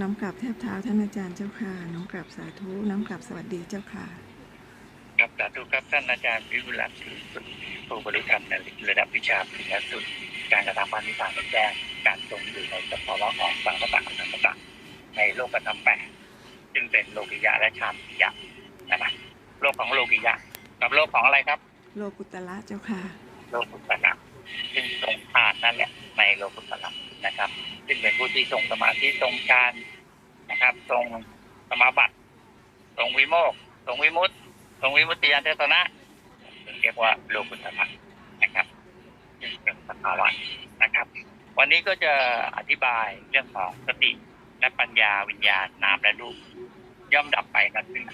น้อมกราบแทบเท้าท่านอาจารย์เจ้าค่ะ น้อมกราบสาธุ น้อมกราบสวัสดีเจ้าค่ะครับสาธุครับท่านอาจารย์วิรุลักษณ์คือผู้บริธรรมในระดับวิชาปริญญาสุดการกระทำปฏิบัติแจ้งการทรงอยู่ในสภาวะของสังคตะธรรมตะในโลกธรรมแปดซึ่งเป็นโลกิยะและชามกิยะนะครับโลกของโลกิยะกับโลกของอะไรครับ โลกุตละเจ้าค่ะ โลกุตระ ซึ่งทรงผ่านนั่นแหละในโลกุตระนะครับ ซึ่งเป็นผู้ที่ทรงสมาธิทรงฌานนะครับทรงสมาบัติทรงวิโมกข์ทรงวิมุตติทรงวิมุตติยานเทศนะเรียกว่าโลกุตระนะครับซึ่งเป็นสภาวะนะครับ วันนี้ก็จะอธิบายเรื่องของสติและปัญญาวิญญาณนามและรูปย่อมดับไปนั่นเอง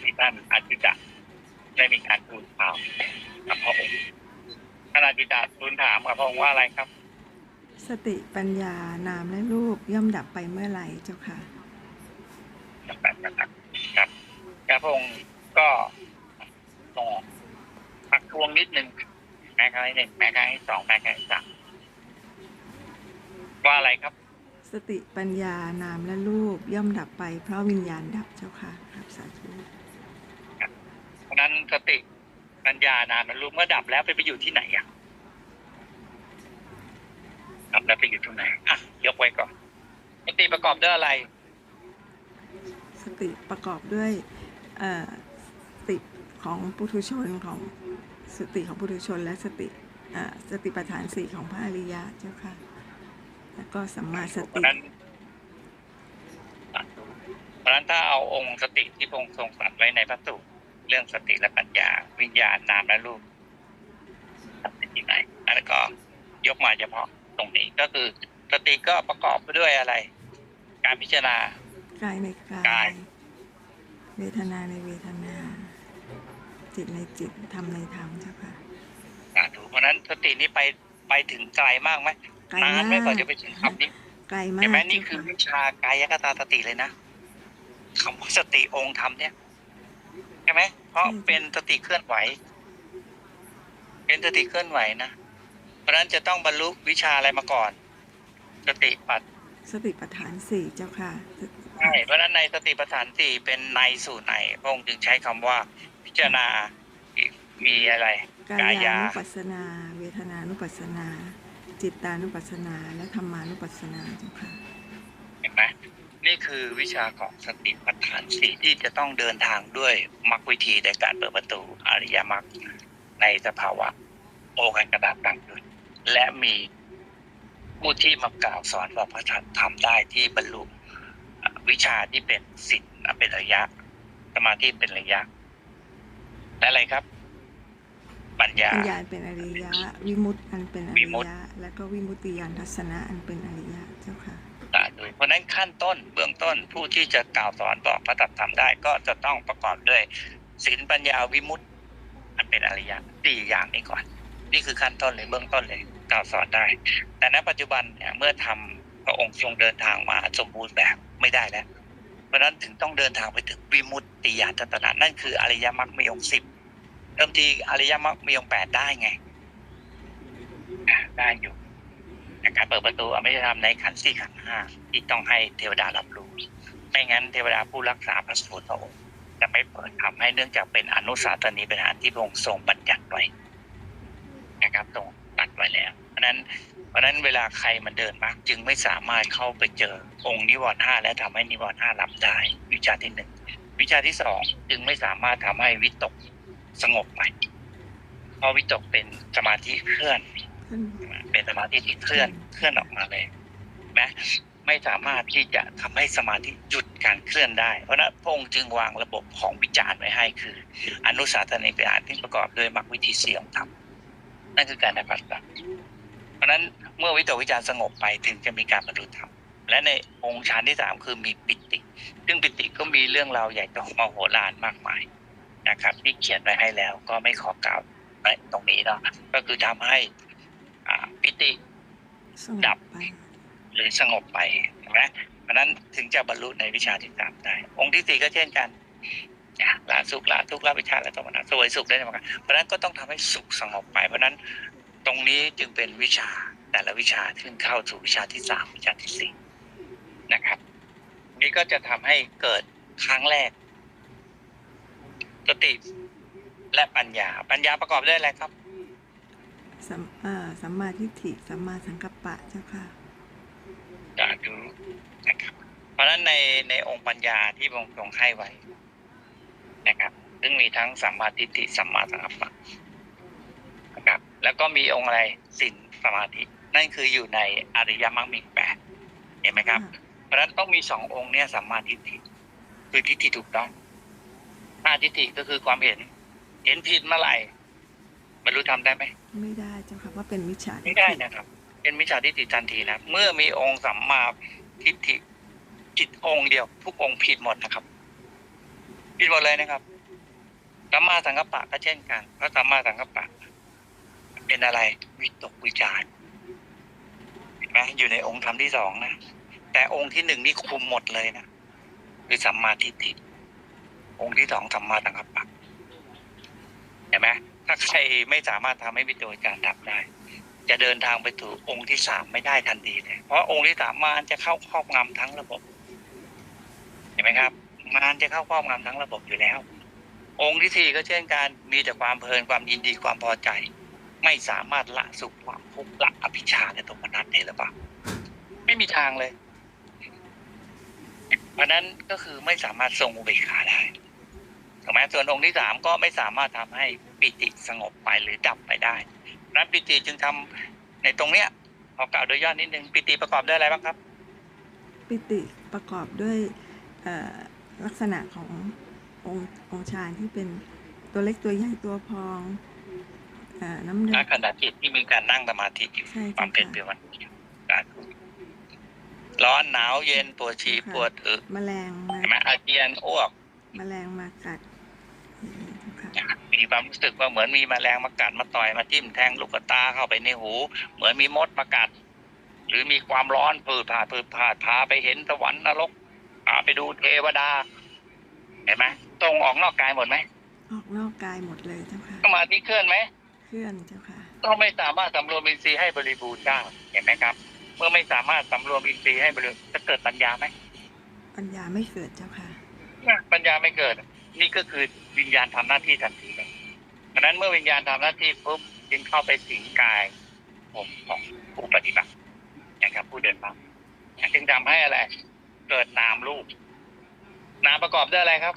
ที่ท่านอาจิตะได้มีการทูลถามกับพระองค์ ท่านอาจิตะทูลถามกับพระองค์ว่าอะไรครับ สติปัญญานามและรูปย่อมดับไปเมื่อไหร่เจ้าค่ะจำกัดนะครับครับแล้วพระองค์ก็ต้องพักทวงนิดนึงแม่ครั้งที่หนึ่งแม่ครั้งที่สองแม่ครั้งที่สามว่าอะไรครับ สติปัญญานามและรูปย่อมดับไปเพราะวิญญาณดับเจ้าค่ะ ครับสาธุเพราะฉะนั้นสติ ปัญญานามและรูปเมื่อดับแล้วไปไปอยู่ที่ไหนอะดับแล้วไปอยู่ที่ไหนอะยกไว้ก่อนสติประกอบด้วยอะไร สติประกอบด้วยเอ่อสติของปุถุชนของสติของปุถุชนและสติเอ่อสติปัฏฐานสี่ของพระอริยะเจ้าค่ะ แล้วก็สัมมาสเพติราะฉะนั้นเพราะฉะนั้นถ้าเอาองค์สติที่พระองค์ทรงตรัสไว้ในพระสูตร เรื่องสติและปัญญา วิญญาณนามและรูปเป็นที่ไหนอันนั้นก็ยกมาเฉพาะตรงนี้ก็คือสติก็ประกอบไปด้วยอะไร การพิจารณากายในกายกายเวทนาในเวทนา จิตในจิตธรรมในธรรมเจ้าค่ะสาธุเพราะฉะนั้นสตินี้ไปไปถึงไกลมากไหมไกลนานไหมมากกว่าจะไปถึงคำนี้ไกลมาเห็นกไหมนี่เจ้าคือค่ะวิชากายคตาสติเลยนะคำว่าสติองค์ธรรมเนี่ยใช่ไหมเพราะเป็นสติเคลื่อนไหว เป็นสติเคลื่อนไหวนะเพราะฉะนั้นจะต้องบรรลุวิชาอะไรมาก่อน สติปัฏสติปัฏฐานสี่เจ้าค่ะใช่เพราะฉะนั้นในสติปัฏฐานสี่เป็นในสู่ในพระองค์จึงใช้คำว่า พิจารณามีอะไร กายานุปัสสนา เวทนานุปัสสนา จิตตานุปัสสนา และธรรมานุปัสสนาเจ้าค่ะเห็นไหม นี่คือวิชาของสติปัฏฐานสี่ที่จะต้องเดินทางด้วยมรรควิธีในการเปิดประตูอริยมรรคในสภาวะโอกันกระดาษตั้งขึ้นและมีผู้ที่มากล่าวสอนบอกพระธรรมทำได้ที่บรรลุอะวิชาที่เป็นสิทธิ์เป็นระยะ สมาธิเป็นระยะ และอะไรครับ ปัญญาปัญญาเป็นอริยะ วิมุตติอันเป็นอวิริมุตติยะ และก็วิมุตติยานทัศนะอันเป็นอริยะเจ้าค่ะ ตาด้วยเพราะนั้นขั้นต้นเบื้องต้นผู้ที่จะกล่าวสอนบอกพระธรรมทำได้ ก็จะต้องประกอบด้วยศีลปัญญาวิมุตติอันเป็นอริยะสี่อย่างนี้ก่อน นี่คือขั้นต้นเลยเบื้องต้นเลยกล่าวสอนได้ แต่ณปัจจุบันเนี่ยเมื่อทำพระองค์ทรงเดินทางมาสมบูรณ์แบบไม่ได้แล้ว เพราะนั้นถึงต้องเดินทางไปถึงวิมุตติญาณทัศนะนั่นคืออริยมรรคมีองค์สิบเริ่มที่อริยมรรคมีองค์แปดได้ไงอะได้อยู่ ใน การเปิดประตูอไม่ได้ทำในขันธ์สี่ขันธ์ห้าที่ต้องให้เทวดารับรู้ ไม่งั้นเทวดาผู้รักษาพระสูตรพระองค์จะไม่เปิดทำให้เนื่องจากเป็นอนุสาสนีเป็นอาหารที่พระองค์ทรงบัญญัติไว้นะครับตรงตัดไว้แล้ว เพราะนั้น เพราะนั้นเวลาใครมันเดินมาก จึงไม่สามารถเข้าไปเจอองค์นิวรณ์ห้าและทำให้นิวรณ์ห้ารับได้ วิชาที่หนึ่งวิชาที่สองจึงไม่สามารถทำให้วิตกสงบไปเพราะวิตกเป็นสมาธิเคลื่อน เป็นสมาธิที่เคลื่อนเคลื่อนออกมาเลยนะไม่สามารถที่จะทำให้สมาธิหยุดการเคลื่อนได้ เพราะนั้นพระองค์จึงวางระบบของวิจารณ์ไว้ให้คือ อนุสาสนิกอาที่ประกอบด้วยมรรควิธีเสียงธรรมนั่นคือการปฏิบัติเพราะนั้นเมื่อวิตกวิจารณ์สงบไปถึงจะมีการบรรลุธรรมและในองค์ฌานที่สามคือมีปิติ ซึ่งปิติก็มีเรื่องราวใหญ่โตมโหฬารมากมายนะครับ ที่เขียนไว้ให้แล้วก็ไม่ขอกล่าวตรงนี้เนาะก็คือทำให้ ปิติสงดับบไปหรือสงบไปเห็นไหมเพราะฉะนั้นถึงจะบรรลุในวิชาที่สามได้ องค์ที่สี่ก็เช่นกันอะละสุขละทุกข์ละวิชาละสมณะสวยสุขได้เหมือนกันเพราะฉะนั้นก็ต้องทำให้สุขสงบไป เพราะฉะนั้นตรงนี้จึงเป็นวิชาแต่ละวิชาที่เข้าสู่วิชาที่สามวิชาที่สี่นะครับก็จะทำให้เกิดครั้งแรกสติและปัญญา ปัญญาประกอบด้วยอะไรครับ สัมอ่าสัมมาทิฏฐิสัมมาสังกัปปะเจ้าค่ะสาธุนะครับ เพราะฉะนั้นในในองค์ปัญญาที่พระองค์ทรงให้ไว้นะครับ ซึ่งมีทั้งสัมมาทิฏฐิสัมมาสังกัปปะนะครับ แล้วก็มีองค์อะไรสินสมาธิ นั่นคืออยู่ในอริยมรรคมีแปดเห็นไหมครับ เพราะฉะนั้นต้องมีสององค์เนี่ยสัมมาทิฏฐิคือทิฏฐิถูกต้องถ้าทิฏฐิก็คือความเห็น เห็นผิดเมื่อไหร่บรรลุธรรมได้ไหม ไม่ได้เจ้าค่ะเพราเป็นมิจฉาทิฏฐิไม่ได้นะครับ เป็นมิจฉาทิฏฐิทันทีนะเมื่อมีองค์สัมมาทิฏฐิจิตองค์เดียว ทุกองค์ผิดหมดนะครับ ผิดหมดเลยนะครับสัมมาสังกัปปะก็เช่นกันเพราะสัมมาสังกัปปะ เป็นอะไรวิตกวิจาร์เห็นไหมอยู่ในองค์ธรรมที่สองนะแต่องค์ที่หนึ่งนี่คุมหมดเลยนะคือสัมมาทิฏฐิองค์ที่สองสัมมาสังกัปปะเห็นไหม ถ้าใครไม่สามารถทำให้วิตกวิจารดับได้ จะเดินทางไปถึงองค์ที่สามไม่ได้ทันทีเลย เพราะองค์ที่สามมารจะเข้าครอบงำทั้งระบบ เห็นไหมครับ มารจะเข้าครอบงำทั้งระบบอยู่แล้ว องค์ที่สี่ก็เช่นกันมีแต่ความเพลินความยินดีความพอใจ ไม่สามารถละสุขความทุกข์ละอภิชาและตมนัสได้หรือเปล่าไม่มีทางเลยเพราะนั้นก็คือไม่สามารถทรงอุเบกขาได้ถูกไหมส่วนองค์ที่สามก็ไม่สามารถทำให้ ปิติสงบไปหรือดับไปได้นั้นปิติจึงทำในตรงเนี้ยขอกล่าวโดยย่อนิดนึงปิติประกอบด้วยอะไรบ้างครับ ปิติประกอบด้วยเอ่อลักษณะขององค์องค์ฌานที่เป็นตัวเล็กตัวใหญ่ตัวพองเออน้ำหนัณกขณะจิตที่มีการนั่งสมาธิอยู่ใช่ความเจ้าเป็นค่ะเปลี่ยนวันการร้อนหนาวเย็นปวดฉี่ค่ะปวดอึแมลงมาใช่ไหมอาเจียนอ้วก แมลงมากัดอย่างนี้เจ้าค่ะ มีความรู้สึกว่าเหมือนมีแมลงมากัดมาต่อยมาจิ้มแทงลูกตาเข้าไปในหู เหมือนมีมดมากัด หรือมีความร้อนปืดผ่าดปืดผ่าดพาไปเห็นสวรรค์นรกพาไปดูเทวดา เห็นไหมตรงออกนอกกายหมดไหมออกนอกกายหมดเลยเจ้าค่ะสมาธิเคลื่อนไหมเคลื่อนเจ้าค่ะก็ไม่สามารถสำรวมอินทรีย์ให้บริบูรณ์ได้เห็นไหมครับ เมื่อไม่สามารถสำรวมอินทรีย์ให้บริบูรณ์จะเกิดปัญญาไหมปัญญาไม่เกิดเจ้าค่ะปัญญาไม่เกิด นี่ก็คือวิญญาณทำหน้าที่ทันทีเลย เพราะฉะนั้นเมื่อวิญญาณทำหน้าที่ปุ๊บจึงเข้าไปสิงกายผมของผู้ปฏิบัตินะครับผู้เดินมาจึงทำให้อะไร เกิดนามรูป นามประกอบด้วยอะไรครับ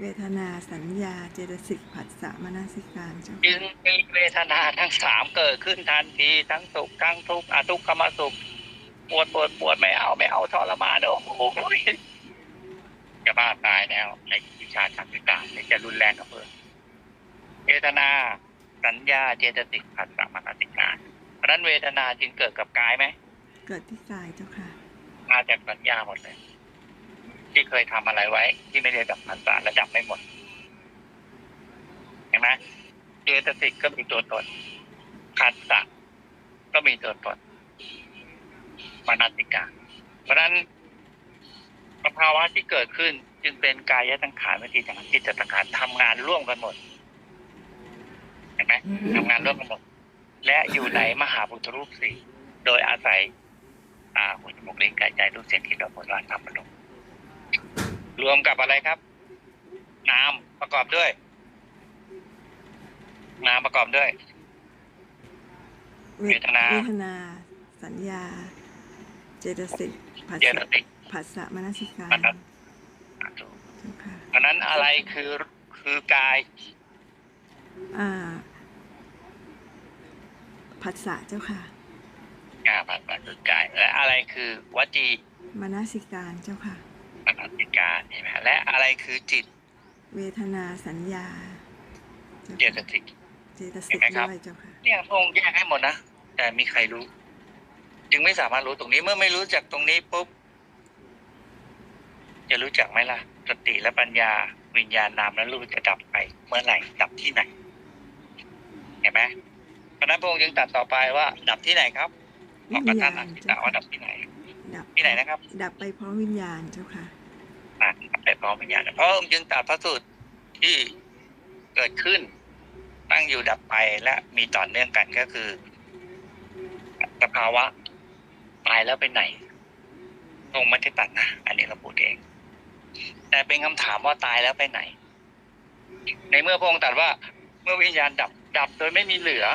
เวทนาสัญญาเจตสิกผัสสะมนสิการเจ้าจึค่ะงมีเวทนาทั้งสามเกิดขึ้นทันทีทั้งสุขทั้งทุกข์อทุกขมสุขปวดปวดปวดไม่เอาไม่เอาทรมานโอ้โหจะบ้าตายแล้วในวิชาทางวิการนี่จะรุนแรงกับเพื่อน เวทนา สัญญาเจตสิกผัสสะมนสิการเพราะฉะนั้นเวทนาจึงเกิดกับกายไหมเกิดที่กายเจ้าค่ะ มาจากสัญญาหมดเลย ที่เคยทำอะไรไว้ ที่ไม่ได้ดับผัสสะและดับไม่หมดเห็นไหมเจตสิกก็มีตัวตนผัสสะก็มีตัวตนมนสิการเพราะฉะนั้นสภาวะที่เกิดขึ้นจึงเป็นกายสังขารวิธีสังขารจิตสังขารทำงานร่วมกันหมดเห็นไห มทำงานร่วมกันหมดและอยู่ในมหาบุตรรูปสี่โดยอาศัยตาหูจมูกลิ้นกายใจรูปเสียงที่เราบนรานทำประลมรวมกับอะไรครับ นามประกอบด้วย นามประกอบด้วยเวทนาเวทนา สัญญา เจตสิกผัสเจตสะสิกผัสสะมนสิการมนัสเจ้าค่ะเพราะฉะนั้นอะไรคือคือกาย อ่า ผัสสะเจ้าค่ะงาปัสสะคือกายและอะไรคือวจีมนสิการเจ้าค่ะมนสิการใช่ไหมและอะไรคือจิต เวทนาสัญญาเจเจ้าตค่ะสิกเจตเห็สินกไหมครับด้วยเจ้าค่ะเนี่ยพระองค์แยกให้หมดนะแต่มีใครรู้ จึงไม่สามารถรู้ตรงนี้เมื่อไม่รู้จักตรงนี้ปุ๊บจะรู้จักไหมล่ะสติและปัญญาวิญญาณนามและรูปจะดับไป เมื่อไหร่ดับที่ไหนเห็นไหมเพ ราะฉะนั้นพระองค์จึงตรัดต่อไปว่า ดับที่ไหนครับขวิอญประญาทานณอธิตาเจ้าว่าค่ะดับที่ไหน ดับที่ไหนนะครับ ดับไปพร้อมวิญญาณเจ้าค่ะอะดับไปพร้อมวิญญาณ เพราะองค์จึงตรัดพระสูตรที่เกิดขึ้น ตั้งอยู่ดับไปและมีต่อเนื่องกันก็คือสภาวะตายแล้วไปไหนพระองค์ไม่ได้ตัดนะ อันนี้เราพูดเอง แต่เป็นคำถามว่าตายแล้วไปไหน ในเมื่อพระองค์ตรัสว่า เมื่อวิญญาณดับ ดับโดยไม่มีเหลือ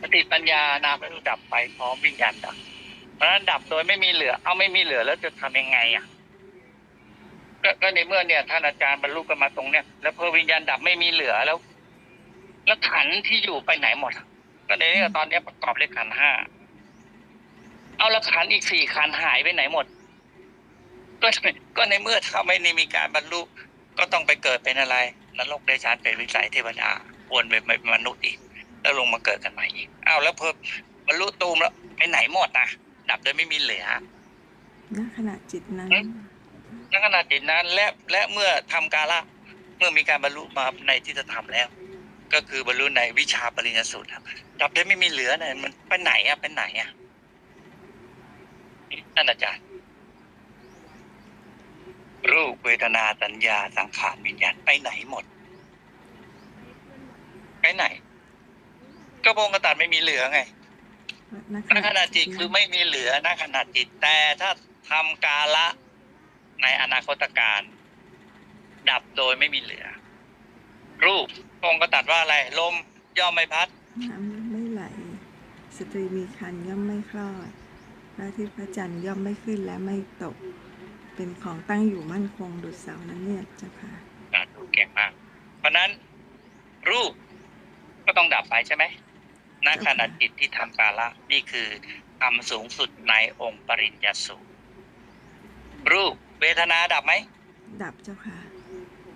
สติปัญญานามรูดับไปพร้อมวิญญาณดับ เพราะฉะนั้นดับโดยไม่มีเหลือ เอาไม่มีเหลือแล้วจะทำยังไงอะก็ในเมื่อเนี่ยท่านอาจารย์บรรลุกันมาตรงเนี้ยแล้วพอวิญญาณดับไม่มีเหลือแล้ว แล้วขันที่อยู่ไปไหนหมด ก็ในนี้ตอนนี้ประกอบด้วยขันห้าเอาและขันอีกสี่ขันหายไปไหนหมด ก็ก็ในเมื่อถ้าไม่ได้มีการบรรลุก็ต้องไปเกิดเป็นอะไรนรกเดชานเป็นวิสัยเทวดาวนไปเป็นมนุษย์อีก แล้วลงมาเกิดกันใหม่อีกอ้าวแล้วพอบรรลุตูมแล้วไปไหนหมดนะดับโดยไม่มีเหลือณขณะจิตนั้นอืมในขณะจิตนั้นและและเมื่อทำกาละเมื่อมีการบรรลุมาในที่จะทำแล้ว ก็คือบรรลุในวิชาปริญญาสูตรครับดับได้ไม่มีเหลือเนี่ยมันไปไหนอะไปไหนอะนั่นอาจารย์ รูปเวทนาสัญญาสังขารวิญญาณไปไหนหมด ไปไหน ก็พระองค์กตัดไม่มีเหลือไงณณขณะจิตคือไม่มีเหลือณขณะจิตแต่ถ้าทำกาละในอนาคตการ ดับโดยไม่มีเหลือ รูปพระองค์ก็ตรัดว่าอะไร ลมย่อมไม่พัดน้ำย่อมไม่ไหล สตรีมีคันย่อมไม่คลอดพระอาทิตย์พระจันทร์ย่อมไม่ขึ้นและไม่ตก เป็นของตั้งอยู่มั่นคงดุจเสานั้นเนี่ยเจ้าค่ะอ่าดูเก่งมาก เพราะฉะนั้นรูปก็ต้องดับไปใช่ไหม ณขณะจิตที่ทำกาละนี่คือทำสูงสุดในองค์ปริญญาสูตรรูปเวทนาดับไหมดับเจ้าค่ะ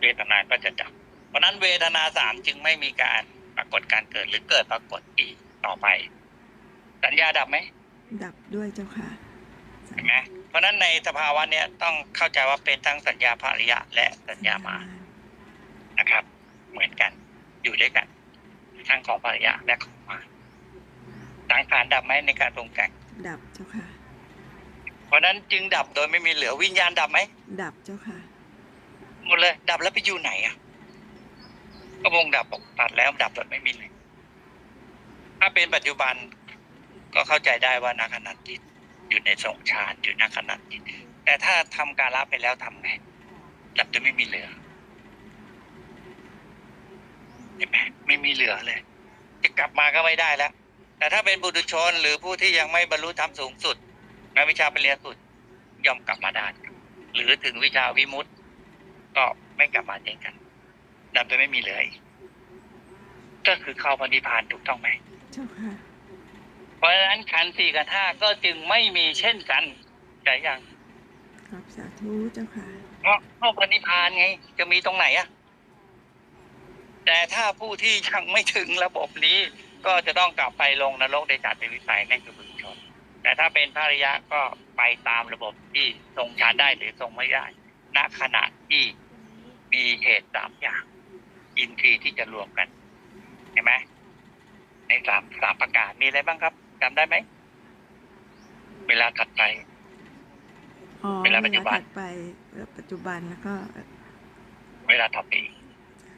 เวทนาก็จะดับ เพราะฉะนั้นเวทนาสามจึงไม่มีการปรากฏการเกิดหรือเกิดปรากฏอีกต่อไป สัญญาดับไหมดับด้วยเจ้าค่ะเห็นไหมเพราะฉะนั้นในสภาวะเนี้ยต้องเข้าใจว่าเป็นทั้งสัญญาภาริยะและสัญญามานะครับ เหมือนกันอยู่ด้วยกัน ทั้งของภาริยะและของ มาสังขารดับไหมในการปรุงแต่งดับเจ้าค่ะ เพราะฉะนั้นจึงดับโดยไม่มีเหลือวิญญาณดับไหมดับเจ้าค่ะ หมดเลย ดับแล้วไปอยู่ไหนอะก็วงดับบอกตัดแล้วดับแบบไม่มีเลยถ้าเป็นปัจจุบันก็เข้าใจได้ว่านักขนาดจิตอยู่ในทรงฌานอยู่นักขนาดจิตแต่ถ้าทำการละไปแล้วทำไงดับจนไม่มีเหลือเห็นไหมไม่มีเหลือเลย จะกลับมาก็ไม่ได้แล้ว แต่ถ้าเป็นบุตุชนหรือผู้ที่ยังไม่บรรลุธรรมสูงสุดในวิชาปริญญาสุดย่อมกลับมาได้หรือถึงวิชาวิมุตติก็ไม่กลับมาเช่นกันดับโดยไม่มีเหลืออีกก็คือเข้าพระนิพพานถูกต้องไหมเจ้าค่ะเพราะฉะนั้นขันธ์สี่กับห้าก็จึงไม่มีเช่นกันใจยังครับสาธุเจ้าค่ะเพราะเข้าพระนิพพานไง จะมีตรงไหนอะแต่ถ้าผู้ที่ยังไม่ถึงระบบนี้ ก็จะต้องกลับไปลงนรกในจัดเป็นวิสัยนั่นคือบุญชน แต่ถ้าเป็นภริยะก็ไปตามระบบที่ทรงฌานได้หรือทรงไม่ได้ณขณะที่มีเหตุสามอย่าง อินทรีย์ที่จะรวมกันเห็นไหมในสามสามประการมีอะไรบ้างครับจำได้ไหมเวลาถัดไปอ๋อเวลาปัจจุบันถัดไปเอ่อปัจจุบันแล้วก็ เวลาถัดไปอีก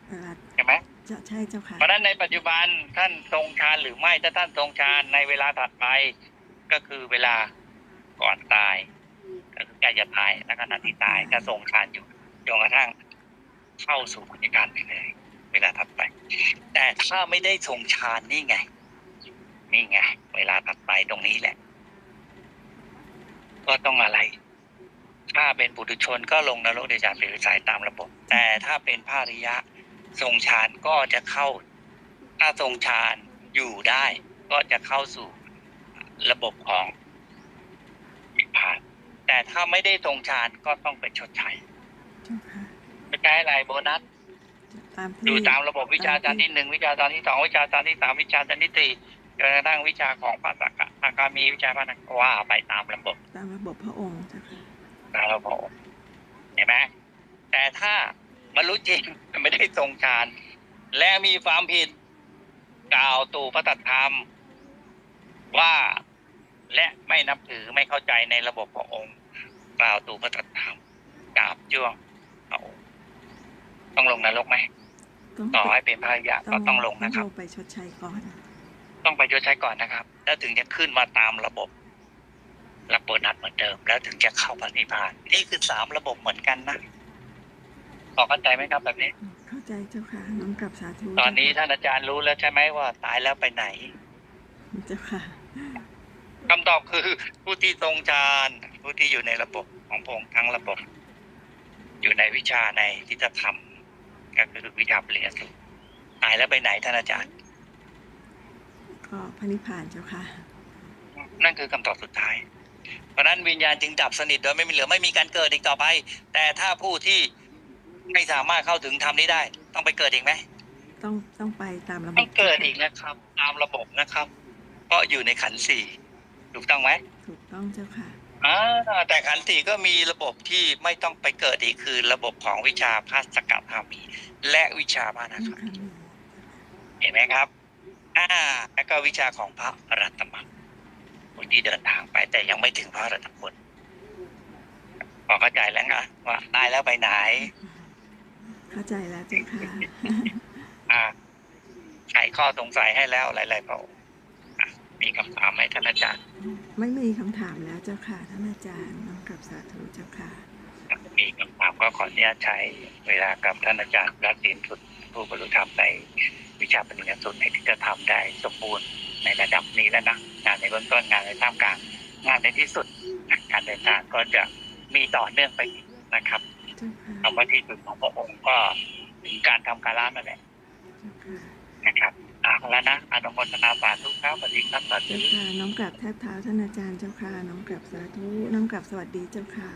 เวลาใช่ไหม จะใช่เจ้าค่ะ เพราะฉะนั้นในปัจจุบันท่านทรงฌานหรือไม่ถ้าท่านทรงฌานในเวลาถัดไปก็คือเวลาก่อนตาย ก็คือใกล้จะตายและขณะที่ตายก็ทรงฌานอยู่จนกระทั่งเข้าสู่บรรยากาศไปเลย เวลาถัดไป แต่ถ้าไม่ได้ทรงฌานนี่ไง นี่ไง เวลาถัดไปตรงนี้แหละ ก็ต้องอะไรถ้าเป็นปุถุชนก็ลงนรกเดชานเป็นวิสัยตามระบบ แต่ถ้าเป็นภาริยะ ทรงฌานก็จะเข้า ถ้าทรงฌานอยู่ได้ ก็จะเข้าสู่ระบบของนิพพาน แต่ถ้าไม่ได้ทรงฌานก็ต้องไปชดใช้เจ้าค่ะชดใช้อะไรโบนัสตามที่ดูตามระบบวิชาจารย์ที่หนึ่งวิชาจารย์ที่สองวิชาจารย์ที่สามวิชาจารย์ที่สี่จนกระทั่งวิชาของภาษากะอาการมีวิชาพนักว่าไปตามระบบ ตามระบบพระองค์เจ้าค่ะตามระบบเห็นไหมแต่ถ้า บรรลุจริงไม่ได้ทรงฌาน และมีความผิดกล่าวตู่พระตัธรรม ว่าและไม่นับถือไม่เข้าใจในระบบพระองค์ กล่าวตู่พระตัธรรมกราบจ้วงพระองค์ต้องลงนรกไหมต้องต่อให้เป็นพระยะก็ต้องลงนะครับต้องไปชดใช้ก่อน ต้องไปชดใช้ก่อนนะครับ แล้วถึงจะขึ้นมาตามระบบรับโบนัสเหมือนเดิม แล้วถึงจะเข้าปฏิพาน นี่คือสามระบบเหมือนกันนะ พอเข้าใจไหมครับแบบนี้ เข้าใจเจ้าค่ะน้อมกลับสาธุตอนนี้ท่านอาจารย์รู้แล้วใช่ไหมว่าตายแล้วไปไหน เจ้าค่ะคำตอบคือผู้ที่ทรงฌานผู้ที่อยู่ในระบบของพระองค์ทั้งระบบ อยู่ในวิชาในทิฏฐธรรมก็คือวิชาเปลี่ยนสุขตายแล้วไปไหนท่านอาจารย์ก็พระนิพพานเจ้าค่ะ นั่นคือคำตอบสุดท้าย เพราะฉะนั้นวิญญาณจึงดับสนิทโดยไม่มีเหลือไม่มีการเกิดอีกต่อไป แต่ถ้าผู้ที่ ไม่สามารถเข้าถึงธรรมนี้ได้ ต้องไปเกิดอีกไหมต้องต้องไปตามระบบต้องเกิดอีกนะครับ ตามระบบนะครับก็อยู่ในขันธ์สี่ถูกต้องไหมถูกต้องเจ้าค่ะอ่าแต่ขันธ์สี่ก็มีระบบที่ไม่ต้องไปเกิดอีกคือ ระบบของวิชาภาสกพามี และวิชามานะอืคมรับค่ะเห็นไหมครับ อ่า แล้วก็วิชาของพระอรัตมังคนที่เดินทางไป แต่ยังไม่ถึงพระอรัตผลพอเข้าใจแล้วนะว่าตายแล้วไปไหน เข้าใจแล้วเจ้าค่ะอ่าไขข้อสงสัยให้แล้วหลายๆพระองค์อะมีคำถามไหมท่านอาจารย์ ไม่มีคำถามแล้วเจ้าค่ะท่านอาจารย์น้อมกลับสาธุเจ้าค่ะมีคำถามก็ขออนุญาตใช้เวลากับท่านอาจารย์รัตตินสุดผู้บรรลุธรรมในวิชาปริญญาสุดในที่จะทำได้สมบูรณ์ในระดับนี้แล้วนะงานในเบื้องต้นงานในท่ามกลางงานในที่สุดการเดินทางก็จะมีต่อเนื่องไปอีกนะครับเจ้า คำว่าที่สุดของพระองค์ก็ถึงการทำการละนั่นแหละนะครับอ่าแล้วนะอนุโมทนาสาธุครับสวัสดีครับสวัสเจ้าดีค่ะน้องกลับแทบเท้าท่านอาจารย์เจ้าค่ะน้องกลับสาธุน้องกลับสวัสดีเจ้าค่ะ